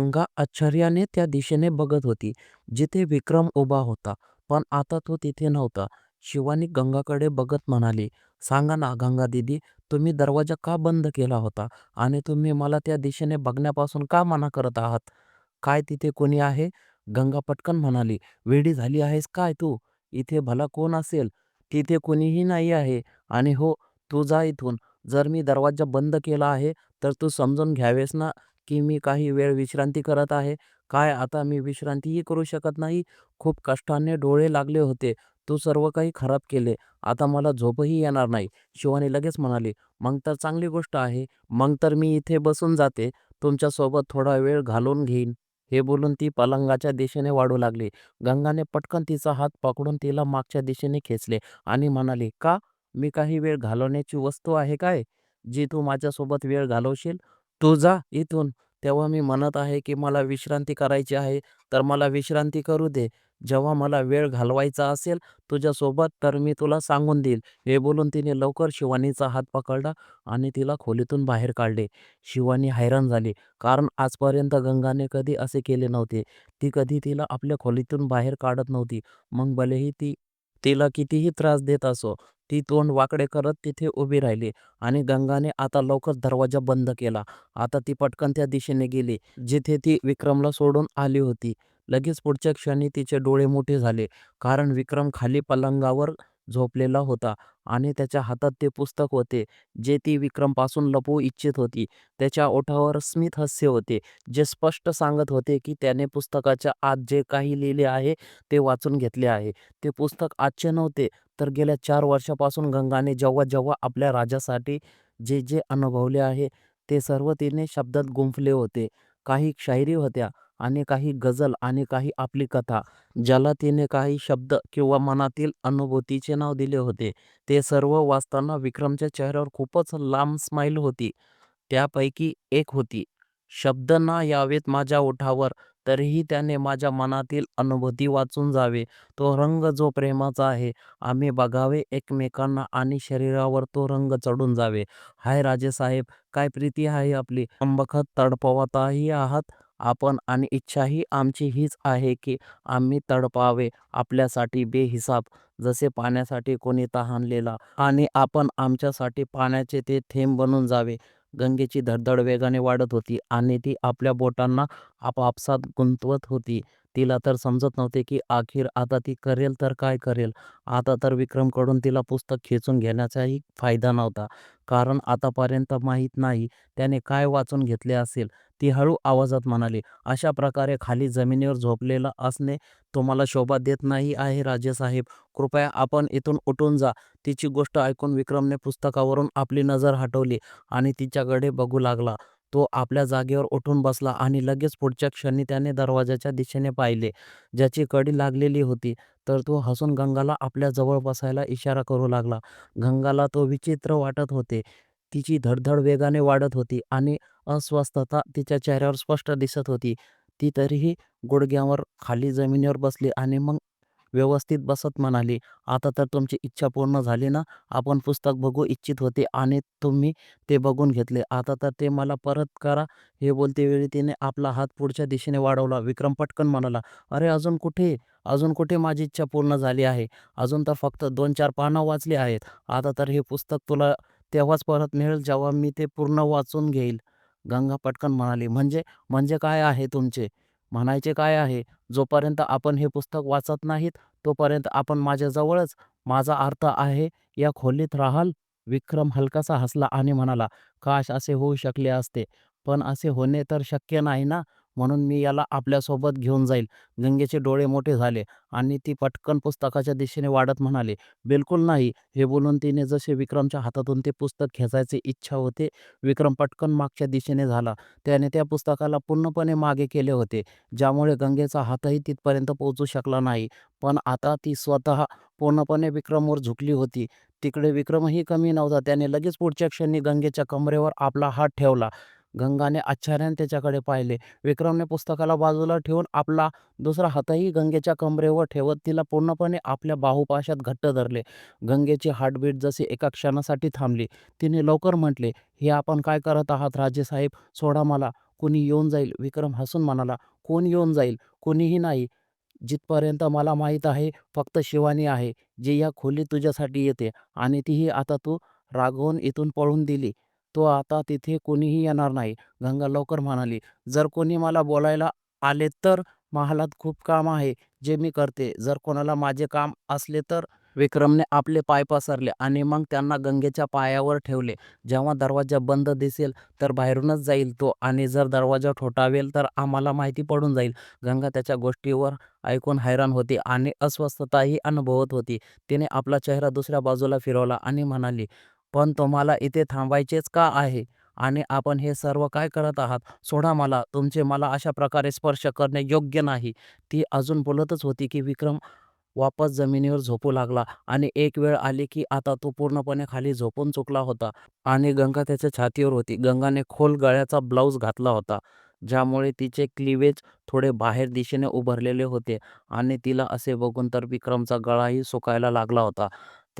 गंगा आश्चर्याने त्या दिशेने बघत होती, जिथे विक्रम उभा होता. पण आता तो तिथे नव्हता. शिवानी गंगाकडे बघत म्हणाली, "सांगा ना गंगा दिदी, तुम्ही दरवाजा का बंद केला होता? आणि तुम्ही मला त्या दिशेने बघण्यापासून का मना करत आहात? काय तिथे कोणी आहे?" गंगा पटकन म्हणाली, "वेडी झाली आहेस काय तू? इथे भला कोण असेल? तिथे कुणीही नाही आहे. आणि हो, तू जा इथून. जर मी दरवाजा बंद केला आहे, तर तू समजून घ्यावेस ना की मी काही वेळ विश्रांती करत आहे. काय आता मी विश्रांतीही करू शकत नाही? खूप कष्टाने डोळे लागले होते. तू सर्व काही खराब केले. आता मला झोपही येणार नाही." शिवानी लगेच म्हणाली, "मग तर चांगली गोष्ट आहे. मग तर मी इथे बसून जाते. तुमच्यासोबत थोडा वेळ घालवून घेईन." हे बोलून ती पलंगाच्या दिशेने वाढू लागली. गंगाने पटकन तिचा हात पकडून तिला मागच्या दिशेने खेचले आणि म्हणाली, "का? मी काही वेळ घालवण्याची वस्तू आहे काय, जी तू माझ्यासोबत वेळ घालवशील? तू जा इथून. तेव्हा मी म्हणत आहे की मला विश्रांती करायची आहे, तर मला विश्रांती करू दे. जेव्हा मला वेळ घालवायचा असेल तुझ्यासोबत, तर मी तुला सांगून देईल." हे बोलून तिने लवकर शिवानीचा हात पकडला आणि तिला खोलीतून बाहेर काढले. शिवानी हैराण झाली, कारण आजपर्यंत गंगाने कधी असे केले नव्हते. ती कधी तिला आपल्या खोलीतून बाहेर काढत नव्हती. मग भलेही ती तिला कितीही त्रास देत असो. ती तोंड वाकडे करत तिथे उभी राहिली आणि गंगाने आता लवकर दरवाजा बंद केला. आता ती पटकन त्या दिशेने गेली, जिथे ती विक्रमला सोडून आली होती. लगेच पुढच्या क्षणी तिचे डोळे मोठे झाले, कारण विक्रम खाली पलंगावर झोपलेला होता आणि त्याच्या हातात ते पुस्तक होते, जे ती विक्रमपासून लपवू इच्छित होती. त्याच्या ओठावर स्मित हास्य होते, जे स्पष्ट सांगत होते की त्याने पुस्तकाच्या आत जे काही लिहिले आहे ते वाचून घेतले आहे. ते पुस्तक आजचे नव्हते, तर गेल्या चार वर्षापासून गंगाने जेव्हा जेव्हा आपल्या राजासाठी जे जे अनुभवले आहे, ते सर्व तिने शब्दात गुंफले होते. काही शायरी होत्या आणि काही गझल आणि काही आपली कथा, ज्याला तिने काही शब्द किंवा मनातील अनुभूतीचे नाव दिले होते. ते सर्व वाचताना विक्रमच्या चेहऱ्यावर खूपच लांब स्माईल होती. त्यापैकी एक होती, "शब्द ना यावेत माझ्या ओठावर, तरीही त्याने माझ्या मनातील अनुभूती वाचून जावे. तो रंग जो प्रेमाचा आहे, आम्ही बघावे एकमेकांना आणि शरीरावर तो रंग चढून जावे." हाय राजेसाहेब, काय प्रीती आहे आपली. अंबखत तडपवताही आहात आपण आणि इच्छाही आमची हीच आहे की आम्ही तडपावे आपल्यासाठी बेहिसाब, जसे पाण्यासाठी कोणी तहानलेला आणि आपण आमच्यासाठी पाण्याचे ते थेंब बनून जावे. गंगेची धडधड वेगाने वाढत होती आणि ती आपल्या बोटांना आपापसात गुंतवत होती. तिला तर समजत नव्हते की आखिर आता ती करेल तर काय करेल? आता तर विक्रमकडून तिला पुस्तक खेचून घेण्याचाही फायदा नव्हता, कारण आतापर्यंत माहीत नाही त्याने काय वाचून घेतले असेल. ती हळू आवाजात म्हणाली, "अशा प्रकारे खाली जमिनीवर झोपलेला असणे तुम्हाला शोभा देत नाही आहे राजेसाहेब. कृपया आपण इथून उठून जा." तिची गोष्ट ऐकून विक्रमने पुस्तकावरून आपली नजर हटवली आणि तिच्याकडे बघू लागला. तो आपल्या जागेवर उठून बसला आणि लगेच पुढच्या क्षणी त्याने दरवाजाच्या दिशेने पाहिले, ज्याची कडी लागलेली होती. तर तो हसून गंगाला आपल्या जवळ बसायला इशारा करू लागला. गंगाला तो विचित्र वाटत होते. तिची धडधड वेगाने वाढत होती आणि अस्वस्थता तिच्या चेहऱ्यावर स्पष्ट दिसत होती. ती तरीही गुडघ्यावर खाली जमिनीवर बसली आणि मग व्यवस्थित बसत म्हणाली, "आता तर तुमची इच्छा पूर्ण झाली ना? आपण पुस्तक बघू इच्छित होते आणि तुम्ही ते बघून घेतले. आता तर ते मला परत करा." हे बोलते वेळी तिने आपला हात पुढच्या दिशेने वाढवला. विक्रम पटकन म्हणाला, "अरे अजून कुठे? अजून कुठे माझी इच्छा पूर्ण झाली आहे? अजून तर फक्त दोन चार पानं वाचली आहेत. आता तर हे पुस्तक तुला तेव्हाच परत मिळेल जेव्हा मी ते पूर्ण वाचून घेईल." गंगा पटकन म्हणाली, "म्हणजे म्हणजे काय आहे तुमचे म्हणायचे काय आहे? जोपर्यंत आपण हे पुस्तक वाचत नाहीत, तोपर्यंत आपण माझ्याजवळच? माझा अर्थ आहे या खोलीत राहाल?" विक्रम हलकासा हसला आणि म्हणाला, "काश असे होऊ शकले असते. पण असे होणे तर शक्य नाही ना, म्हणून मी याला आपल्यासोबत घेऊन जाईल." गंगेचे डोळे मोठे झाले आणि ती पटकन पुस्तकाच्या दिशेने वाढत म्हणाली, "बिलकुल नाही." हे बोलून तिने जसे विक्रमच्या हातातून ते पुस्तक खेचायची इच्छा होते, विक्रम पटकन मागच्या दिशेने झाला. त्याने त्या पुस्तकाला पूर्णपणे मागे केले होते, ज्यामुळे गंगेचा हातही तिथपर्यंत पोहोचू शकला नाही. पण आता ती स्वतः पूर्णपणे विक्रमवर झुकली होती. तिकडे विक्रमही कमी नव्हता. त्याने लगेच पुढच्या क्षणी गंगेच्या कमरेवर आपला हात ठेवला. गंगाने आश्चर्याने त्याच्याकडे पाहिले. विक्रमने पुस्तकाला बाजूला ठेवून आपला दुसरा हातही गंगेच्या कमरेवर ठेवत तिला पूर्णपणे आपल्या बाहुपाशात घट्ट धरले. गंगेची हार्टबीट जशी एका क्षणासाठी थांबली. तिने लवकर म्हटले, "हे आपण काय करत आहात राजेसाहेब? सोडा मला." कुणी येऊन जाईल विक्रम हसून म्हणाला कोण येऊन जाईल कुणीही नाही जिथपर्यंत मला माहीत आहे फक्त शिवानी आहे जी या खोलीत तुझ्यासाठी येते आणि तीही आता तू रागवून इथून पळून दिली तो आता तिथे कोणीही येणार नाही. गंगा लवकर म्हणाली जर कोणी मला बोलायला आले तर महालात खूप काम आहे जे मी करते. जर कोणाला माझे काम असले तर विक्रमने आपले पाय पसरले आणि मग त्यांना गंगेच्या पायावर ठेवले. जेव्हा दरवाजा बंद दिसेल तर बाहेरूनच जाईल तो आणि जर दरवाजा ठोठावेल तर आम्हाला माहिती पडून जाईल. गंगा त्याच्या गोष्टीवर ऐकून हैराण होती आणि अस्वस्थताही अनुभवत होती. तिने आपला चेहरा दुसऱ्या बाजूला फिरवला आणि म्हणाली पण तुम्हाला इथे थांबायचेच का आहे? आणि आपण हे सर्व काय करत आहात? सोडा मला तुमचे मला अशा प्रकारे स्पर्श करणे योग्य नाही. ती अजून बोलतच होती की विक्रम वापस जमिनीवर झोपू लागला आणि एक वेळ आली की आता तो पूर्णपणे खाली झोपून चुकला होता आणि गंगा त्याच्या छातीवर होती. गंगाने खोल गळ्याचा ब्लाऊज घातला होता ज्यामुळे तिचे क्लिवेज थोडे बाहेर दिशेने उभारलेले होते आणि तिला असे बघून तर विक्रमचा गळाही सुकायला लागला होता.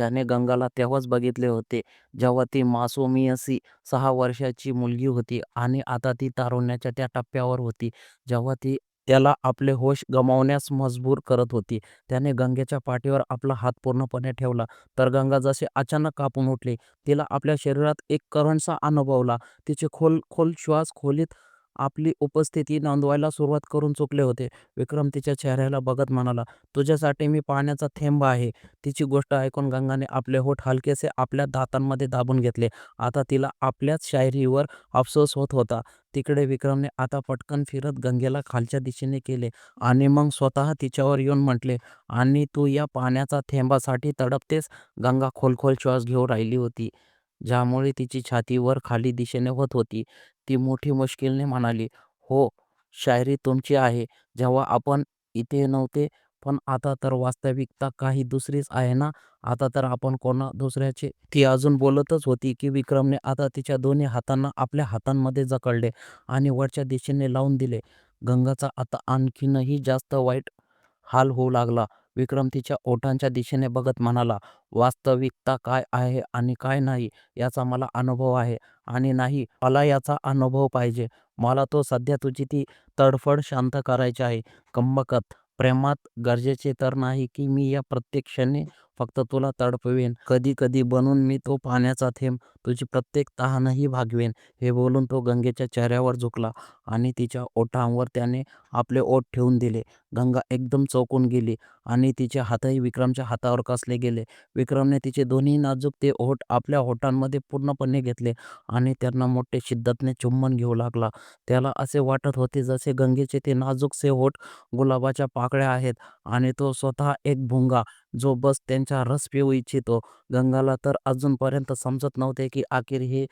त्याने गंगाला तेव्हाच बघितले होते जेव्हा ती मासोमियसी सहा वर्षाची मुलगी होती आणि आता ती तारुण्याच्या त्या टप्प्यावर होती. जेव्हा ती त्याला आपले होश गमावण्यास मजबूर करत होती त्याने गंगेच्या पाठीवर आपला हात पूर्णपणे ठेवला. तर गंगा जसे अचानक कापून उठली तिला आपल्या शरीरात एक करणसा अनुभवला. तिचे खोल खोल श्वास खोलीत आपली उपस्थिती नोंदवायला सुरुवात करून चुकले होते. विक्रम तिच्या चेहऱ्याला बघत म्हणाला तुझ्यासाठी मी पाण्याचा थेंब आहे. तिची गोष्ट ऐकून गंगाने आपले होठ हलकेसे आपल्या दातांमध्ये दाबून घेतले. आता तिला आपल्याच शायरीवर अफसोस होत होता. तिकडे विक्रमने आता पटकन फिरत गंगेला खालच्या दिशेने केले आणि मग स्वतः तिच्यावर येऊन म्हटले आणि तू या पाण्याचा थेंबासाठी तडपतेस गंगा खोलखोल श्वास घेऊन राहिली होती. ज्यामुळे तिची छाती वर खाली दिशेने होत होती. ती मोठी मुश्किलने म्हणाली हो शायरी तुमची आहे. जेव्हा आपण इथे नव्हते पण आता तर वास्तविकता काही दुसरीच आहे ना? आता तर आपण कोणा दुसऱ्याचे ती अजून बोलतच होती की विक्रमने आता तिच्या दोन्ही हातांना आपल्या हातांमध्ये जकळले आणि वरच्या दिशेने लावून दिले. गंगाचा आता आणखीनही जास्त वाईट हाल होऊ लागला. विक्रम तिच्या ओठांच्या दिशेने बघत म्हणाला वास्तविकता काय आहे आणि काय नाही याचा मला अनुभव आहे आणि नाही मला याचा अनुभव पाहिजे. मला तो सध्या तुझी ती तडफड शांत करायची आहे. कंबकत प्रेमात गरजेचे तर नाही की मी या प्रत्येक क्षणी फक्त तुला तडपवेन. कधी कधी बनून मी तो पाण्याचा थेंब तुझी प्रत्येक तहानही भागवेन. हे बोलून तो गंगेच्या चेहऱ्यावर झुकला आणि तिच्या ओठांवर त्याने आपले ओठ ठेवून दिले. गंगा एकदम चौकून गेली आणि तिचे हातही विक्रमच्या हातावर कसले गेले. विक्रमने तिचे दोन्ही नाजूक ते ओठ आपल्या ओठांमध्ये पूर्णपणे घेतले आणि त्यांना मोठे शिद्दतने चुंबन घेऊ लागला. त्याला असे वाटत होते जसे गंगेचे ते नाजूकसे ओठ गुलाबाच्या पाकळ्या आहेत आणि तो स्वतः एक भुंगा जो बस त्यांचा रस पिऊ इच्छितो. गंगाला तर अजूनपर्यंत समजत नव्हते की अखेर हे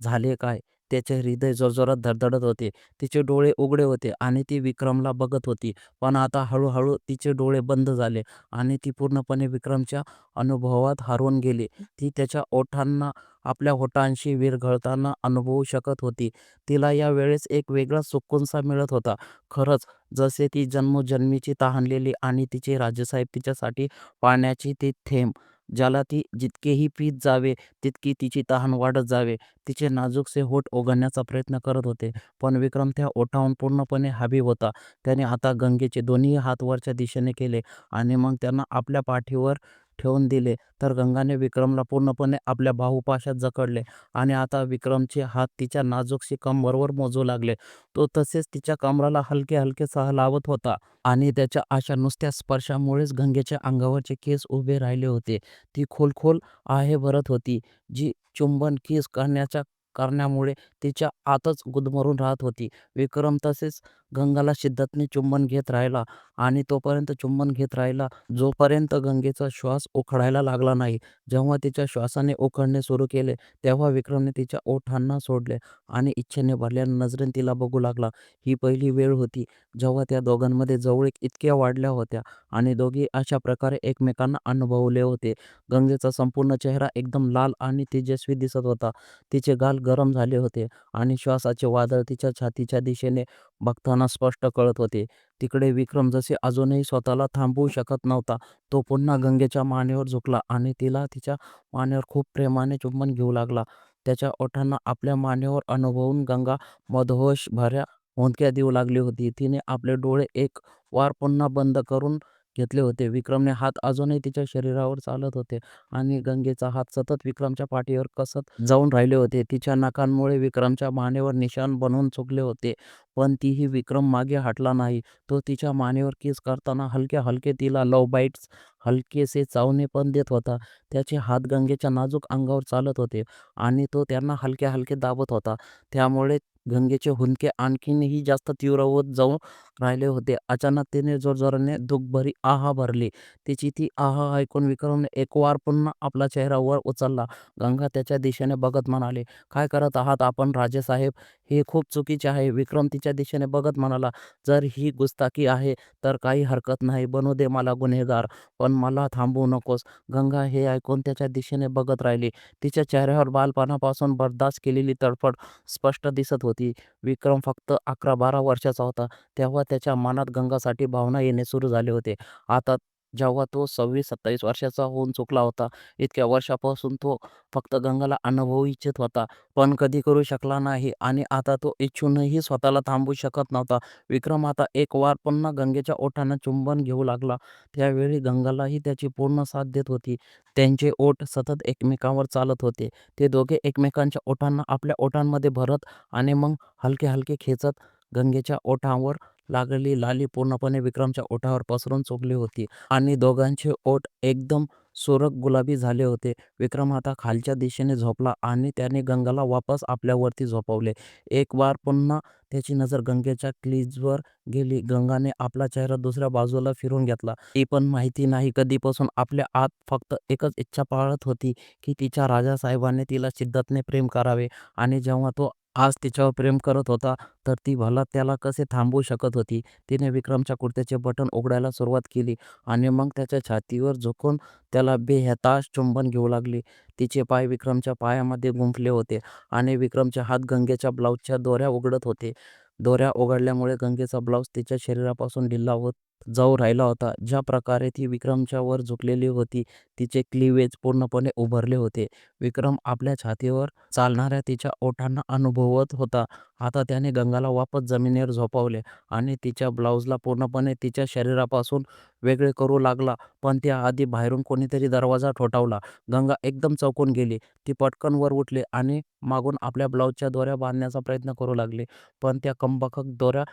झाले काय? त्याचे हृदय जोरजोरात धडधडत होते. तिचे डोळे उघडे होते आणि ती विक्रमला बघत होती. पण आता हळूहळू तिचे डोळे बंद झाले आणि ती पूर्णपणे विक्रमच्या अनुभवात हरवून गेली. ती त्याच्या ओठांना आपल्या ओठांशी विरघळताना अनुभवू शकत होती. तिला या वेळेस एक वेगळा सुकूनसा मिळत होता. खरंच जसे ती जन्मोजन्मीची तहानलेली आणि तिचे राजेसाहेब तिच्यासाठी पाण्याची ती थेंब ज्याला ती जितकेही पीत जावे तितकी तिची तहान वाढत जावे तिचे नाजूकसे होठ ओघळण्याचा प्रयत्न करत होते. पण विक्रम त्या ओठावून पूर्णपणे हाबी होता. त्याने आता गंगेचे दोन्ही हात वरच्या दिशेने केले आणि मग त्यांना आपल्या पाठीवर ठेवून दिले तर गंगाने विक्रमला पूर्णपणे आपल्या बाहुपाशात जकडले आणि आता विक्रमचे हात तिच्या नाजूकशी कंबरवर मोजू लागले. तो तसेच तिच्या कमराला हलके हलके सहलावत होता आणि त्याच्या अशा नुसत्या स्पर्शामुळेच गंगेच्या अंगावरचे केस उभे राहिले होते. ती खोल खोल आहे भरत होती जी चुंबन केस करण्याच्या करण्यामुळे तिच्या आतच गुदमरून राहत होती. विक्रम तसेच गंगाला शिद्दतने चुंबन घेत राहिला आणि तोपर्यंत चुंबन घेत राहिला जोपर्यंत गंगेचा श्वास उखडायला लागला नाही जेव्हा तिच्या श्वासाने उखडणे सुरू केले तेव्हा विक्रमने तिच्या ओठांना सोडले आणि इच्छेने भरल्या नजरेने तिला बघू लागला. ही पहिली वेळ होती जेव्हा त्या दोघांमध्ये जवळीक इतक्या वाढल्या होत्या आणि दोघे अशा प्रकारे एकमेकांना अनुभवले होते. गंगेचा संपूर्ण चेहरा एकदम लाल आणि तेजस्वी दिसत होता. तिचे गाल गरम झाले होते आणि श्वासाचे वादळ तिच्या छातीच्या दिशेने बघताना स्पष्ट कळत होते तिकडे विक्रम जसे अजूनही स्वतःला थांबवू शकत नव्हता तो पुन्हा गंगेच्या मानेवर झुकला आणि तिला तिच्या मानेवर खूप प्रेमाने चुंबन घेऊ लागला त्याच्या ओठांना आपल्या मानेवर अनुभवून गंगा मधोश भऱ्या हुंदक्या देऊ लागली होती. तिने आपले डोळे एक वार पुन्हा बंद करून घेतले होते. विक्रमने हात अजूनही तिच्या शरीरावर चालत होते आणि गंगेचा हात सतत विक्रमच्या पाठीवर कसत जाऊन राहिले होते. तिच्या नाकांमुळे विक्रमच्या मानेवर निशाण बनवून चुकले होते, पण तीही विक्रम मागे हटला नाही. तो तिच्या मानेवर किस करताना हलके हलके तिला लव बाईट्स, हलकेसे चावणे पण देत होता. त्याचे हात गंगेच्या नाजूक अंगावर चालत होते आणि तो त्यांना हलके हलके दाबत होता. त्यामुळे गंगेचे हुंदके आणखीनही जास्त तीव्र होत जाऊन राहिले होते. अचानक तिने जोरजोराने दुखभरी आह भरली. तिची ती आह ऐकून विक्रमने एकवार पुन्हा आपला चेहरा वर उचलला. गंगा त्याच्या दिशेने बघत म्हणाली, काय करत आहात आपण राजेसाहेब? हे खूप चुकीचे आहे. विक्रम तिच्या दिशेने बघत म्हणाला, जर ही गुस्ताखी आहे तर काही हरकत नाही. बनू दे मला गुन्हेगार, पण मला थांबवू नकोस. गंगा हे ऐकून त्याच्या दिशेने बघत राहिली. तिच्या चेहऱ्यावर बालपणापासून बर्दाश्त केलेली तडफड स्पष्ट दिसत होती. विक्रम फक्त अकरा बारा वर्षाचा होता तेव्हा त्याच्या मनात गंगासाठी भावना येणे सुरू झाले होते. आता जेव्हा तो सव्वीस सत्तावीस वर्षाचा होऊन चुकला होता, इतक्या वर्षापासून तो फक्त गंगाला अनुभवू इच्छित होता, पण कधी करू शकला नाही आणि आता तो इच्छूनही स्वतःला थांबवू शकत नव्हता. विक्रम आता एक वार पुन्हा गंगेच्या ओठांना चुंबन घेऊ लागला. त्यावेळी गंगालाही त्याची पूर्ण साथ देत होती. त्यांचे ओठ सतत एकमेकांवर चालत होते. ते दोघे एकमेकांच्या ओठांना आपल्या ओठांमध्ये भरत आणि मग हलके हलके खेचत. गंगेच्या ओठांवर लागलेली लाली पूर्णपणे विक्रमच्या ओठावर पसरून चुकली होती आणि दोघांचे ओठ एकदम सुरेख गुलाबी झाले होते. विक्रम आता खालच्या दिशेने झोपला आणि त्याने गंगाला वापस आपल्यावरती झोपवले. एक वार पुन्हा त्याची नजर गंगेच्या क्लीजवर गेली. गंगाने आपला चेहरा दुसऱ्या बाजूला फिरून घेतला. ती पण माहिती नाही कधीपासून आपल्या आत फक्त एकच इच्छा पाळत होती की तिच्या राजासाहेबाने तिला शिद्दतने प्रेम करावे आणि जेव्हा तो आज तिच्यावर प्रेम करत होता तर ती भला त्याला कसे थांबवू शकत होती. तिने विक्रमच्या कुर्त्याचे बटन उघडायला सुरुवात केली आणि मग त्याच्या छातीवर झुकून त्याला बेहताश चुंबन घेऊ लागली. तिचे पाय विक्रमच्या पायामध्ये गुंफले होते आणि विक्रमचे हात गंगेच्या ब्लाऊजच्या दोऱ्या उघडत होते. दोऱ्या उघडल्यामुळे गंगेचा ब्लाऊज तिच्या शरीरापासून ढिला होत जाऊ राहिला होता. ज्या प्रकारे ती विक्रमच्या वर झुकलेली होती, तिचे क्लीव्हेज पूर्णपणे उभारले होते. विक्रम आपल्या छातीवर चालणाऱ्या तिच्या ओठांना अनुभवत होता. आता त्याने गंगाला वापस जमिनीवर झोपवले आणि तिच्या ब्लाऊजला पूर्णपणे तिच्या शरीरापासून वेगळे करू लागला. पण त्याआधी बाहेरून कोणीतरी दरवाजा ठोठावला. गंगा एकदम चौंकून गेली. ती पटकन वर उठली आणि मागून आपल्या ब्लाऊजच्या दोऱ्या बांधण्याचा प्रयत्न करू लागली, पण त्या कमबख्त दोऱ्या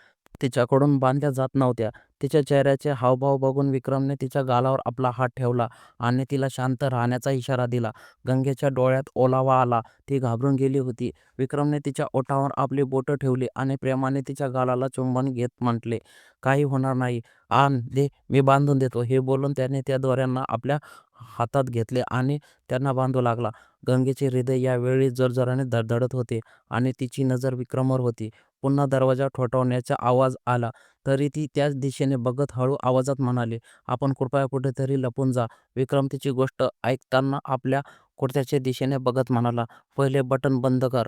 तिच्याकडून बांधल्या जात नव्हत्या. तिच्या चेहऱ्याचे हावभाव बघून विक्रमने तिच्या गालावर आपला हात ठेवला आणि तिला शांत राहण्याचा इशारा दिला. गंगेच्या डोळ्यात ओलावा आला. ती घाबरून गेली होती. विक्रमने तिच्या ओठांवर आपली बोटं ठेवली आणि प्रेमाने तिच्या गालाला चुंबन घेत म्हटले, काही होणार नाही. आण दे, मी बांधून देतो. हे बोलून त्याने त्या दोऱ्यांना आपल्या हातात घेतले आणि त्यांना बांधू लागला. गंगेचे हृदय यावेळी जोरजोराने धडधडत होते आणि तिची नजर विक्रमवर होती. पुन्हा दरवाजा ठोठावण्याचा आवाज आला, तरी ती त्याच दिशेने बघत हळू आवाजात म्हणाली, आपण कृपया कुठेतरी लपून जा. विक्रम तिची गोष्ट ऐकताना आपल्या कुर्त्याच्या दिशेने बघत म्हणाला, पहिले बटन बंद कर.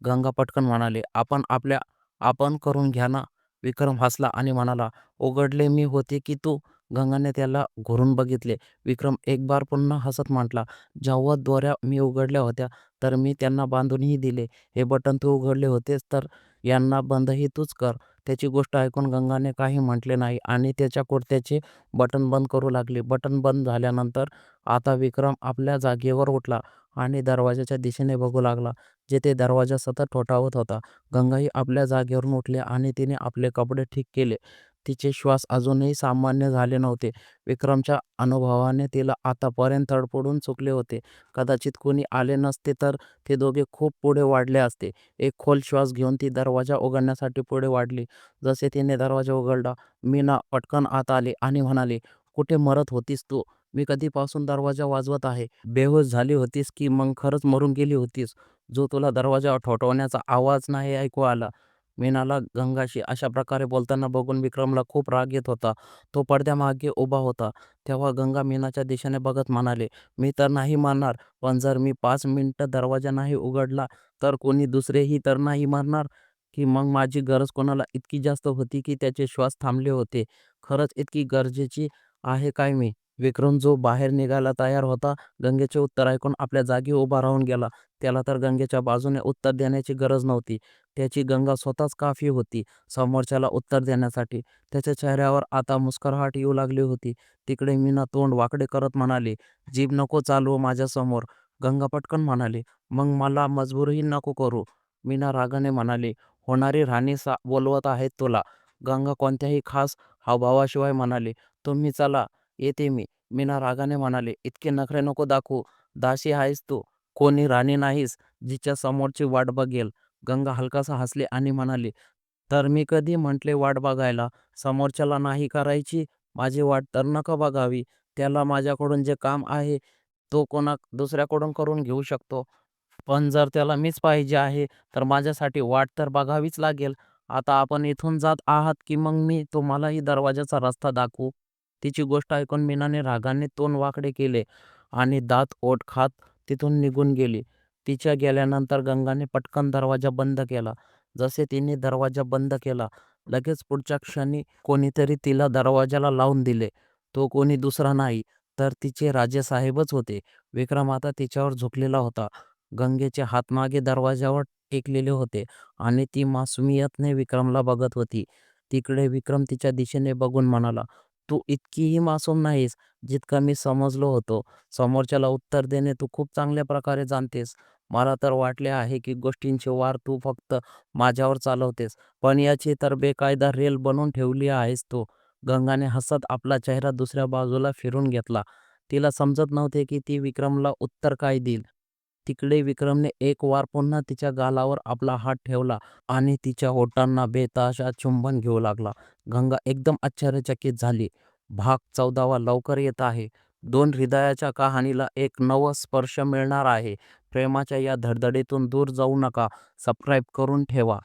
गंगा पटकन म्हणाले आपण आपल्या आपण करून घ्या ना. विक्रम हसला आणि म्हणाला, उघडले मी होते की तू? गंगाने त्याला घुरून बघितले. विक्रम एक बार पुन्हा हसत म्हटला, जेव्हा दोऱ्या मी उघडल्या होत्या तर मी त्यांना बांधूनही दिले. हे बटन तू उघडले होतेस तर यांना बंदही तूच कर. त्याची गोष्ट ऐकून गंगाने काही म्हटले नाही आणि त्याच्या कुर्त्याचे बटण बंद करू लागली. बटण बंद झाल्यानंतर आता विक्रम आपल्या जागेवर उठला आणि दरवाजाच्या दिशेने बघू लागला, जेथे दरवाजा सतत ठोठावत होता. गंगाही आपल्या जागेवरून उठली आणि तिने आपले कपडे ठीक केले. तिचे श्वास अजूनही सामान्य झाले नव्हते. विक्रमच्या अनुभवाने तिला आतापर्यंत तडफडून चुकले होते. कदाचित कुणी आले नसते तर ते दोघे खूप पुढे वाढले असते. एक खोल श्वास घेऊन ती दरवाजा उघडण्यासाठी पुढे वाढली. जसे तिने दरवाजा उघडला, मीना पटकन आत आली आणि म्हणाली, कुठे मरत होतीस तू? मी कधीपासून दरवाजा वाजवत आहे. बेहोश झाली होतीस की मग खरंच मरून गेली होतीस, जो तुला दरवाजा ठोठावण्याचा आवाज नाही ऐकू आला? मीनाला गंगाशी अशा प्रकारे बोलताना बघून विक्रमला खूप राग येत होता. तो पडद्यामागे उभा होता तेव्हा गंगा मीनाच्या दिशेने बघत म्हणाली, मी तर नाही मरणार, पण जर मी पाच मिनिटं दरवाजा नाही उघडला तर कोणी दुसरेही तर नाही मरणार? की मग माझी गरज कोणाला इतकी जास्त होती की त्याचे श्वास थांबले होते? खरंच इतकी गरजेची आहे काय मी? विक्रम जो बाहेर निघायला तयार होता गंगेचे उत्तर ऐकून आपल्या जागी उभा राहून गेला. त्याला तर गंगेच्या बाजूने उत्तर देण्याची गरज नव्हती. त्याची गंगा स्वतःच काफी होती समोरच्याला उत्तर देण्यासाठी. त्याच्या चेहऱ्यावर आता मुस्कराहट येऊ लागली होती. तिकडे मीना तोंड वाकडे करत म्हणाली, जीभ नको चालवू माझ्यासमोर. गंगा पटकन म्हणाली, मग मला मजबूरही नको करू. मीना रागाने म्हणाली, होणारी राणी सा बोलवत आहेत तुला. गंगा कोणत्याही खास हावभावाशिवाय म्हणाली, तुम्ही चला, येते मी. मीना रागाने म्हणाले इतके नखरे नको दाखवू. दाशी आहेस तू, कोणी राणी नाहीस, जिच्या समोरची वाट बघेल. गंगा हलकासा हसले आणि म्हणाली, तर मी कधी म्हटले वाट बघायला? समोरच्याला नाही करायची माझी वाट तर नका बघावी. त्याला माझ्याकडून जे काम आहे तो कोणा दुसऱ्याकडून करून घेऊ शकतो. पण जर त्याला मीच पाहिजे आहे तर माझ्यासाठी वाट तर बघावीच लागेल. आता आपण इथून जात आहात की मग मी तुम्हालाही दरवाजाचा रस्ता दाखवू? तिची गोष्ट ऐकून मीनाने रागाने तोंड वाकडे केले आणि दात ओठ खात तिथून निघून गेली. तिच्या गेल्यानंतर गंगाने पटकन दरवाजा बंद केला. जसे तिने दरवाजा बंद केला लगेच पुढच्या क्षणी कोणीतरी तिला दरवाजाला लावून दिले. तो कोणी दुसरा नाही तर तिचे राजेसाहेबच होते. विक्रम आता तिच्यावर झुकलेला होता. गंगेचे हात मागे दरवाजावर टेकलेले होते आणि ती मासुमियतने विक्रमला बघत होती. तिकडे विक्रम तिच्या दिशेने बघून म्हणाला, तू इतकीही मासूम नाहीस जितका मी समजलो होतो. समोरच्याला उत्तर देणे तू खूप चांगल्या प्रकारे जाणतेस. मला तर वाटले आहे की गोष्टींची वार तू फक्त माझ्यावर चालवतेस, पण याची तर बेकायदा रेल बनवून ठेवली आहेस तू. गंगाने हसत आपला चेहरा दुसऱ्या बाजूला फिरून घेतला. तिला समजत नव्हते की ती विक्रमला उत्तर काय देईल. तिकडे विक्रमने एक वार पुन्हा तिच्या गालावर आपला हात ठेवला आणि तिच्या ओठांना बेताशा चुंबन घेऊ लागला. गंगा एकदम आश्चर्यचकित झाली. भाग चौदावा लवकर येत आहे. दोन हृदयाच्या कहाणीला एक नव स्पर्श मिळणार आहे. प्रेमाच्या या धडधडीतून दूर जाऊ नका. सबस्क्राईब करून ठेवा.